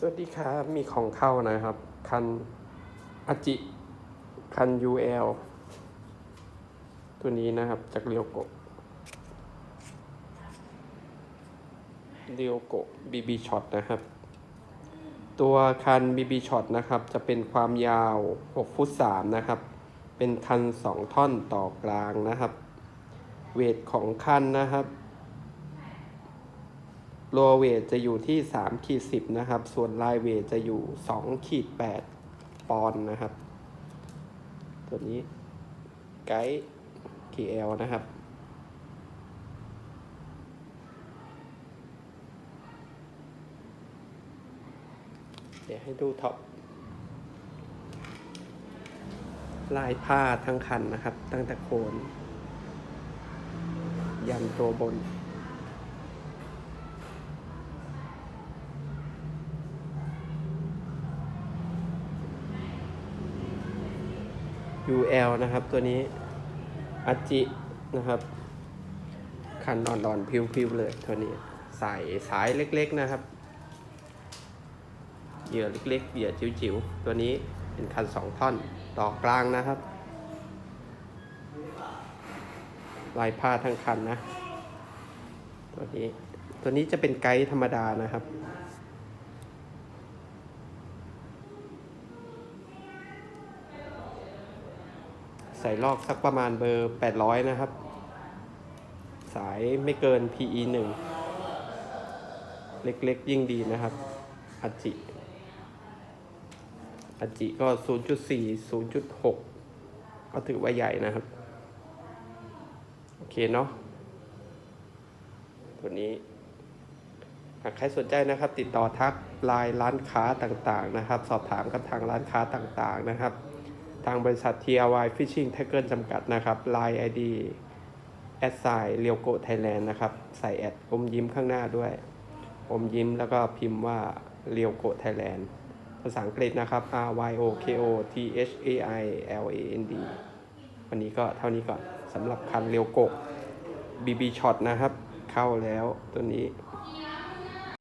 สวัสดีครับ มีของเข้านะครับ คันอาจิ คัน UL ตัวนี้นะครับ จากเรียวโกเรียวโก BB Shot นะครับ ตัวคัน BB Shot นะครับ จะเป็นความยาว 6 ฟุต 3 นะครับ เป็นคัน 2 ท่อนต่อกลางนะครับ เวทของคันนะครับ โลเวทจะอยู่ที่3ขีด10 นะครับ ส่วนไลเวทจะอยู่2ขีด8ปอนด์นะครับ ตัวนี้ไกด์ KL นะครับ เดี๋ยวให้ดูท็อปลายผ้าทั้งคันนะครับ ตั้งแต่โคนยันตัวบน UL นะครับ ตัวนี้อาจินะครับคันนอนนอนๆพิวๆเลยตัวนี้ใส่สายเล็กๆนะครับ เหยื่อเล็กๆ เหยื่อจิ๋วๆ ตัวนี้เป็นคันสองท่อนต่อกลางนะครับ ลายผ้าทั้งคันนะ ตัวนี้ตัวนี้จะเป็นไกด์ธรรมดานะครับ ใส่ลอกสักประมาณเบอร์ 800 นะครับ สายไม่เกิน PE 1 เล็กๆ ยิ่งดีนะครับอาจิอาจิก็ 0.4 0.6 ก็ถือว่าใหญ่นะครับ โอเคเนาะตัวนี้หากใครสนใจนะครับ ติดต่อทักไลน์ร้านค้าต่างๆนะครับ สอบถามกับทางร้านค้าต่างๆนะครับ ทางบริษัท TRY Fishing Tackle จำกัดนะครับ Line ID แอดไซเรียวโกไทยแลนด์นะครับ ใส่แอดอมยิ้มข้างหน้าด้วย อมยิ้มแล้วก็พิมพ์ว่าเรียวโกไทยแลนด์ภาษาอังกฤษนะครับ R Y O K O T H A I L A N D วันนี้ก็เท่านี้ก่อนสำหรับคันเรียวโก BB Shot นะครับ เข้าแล้วตัวนี้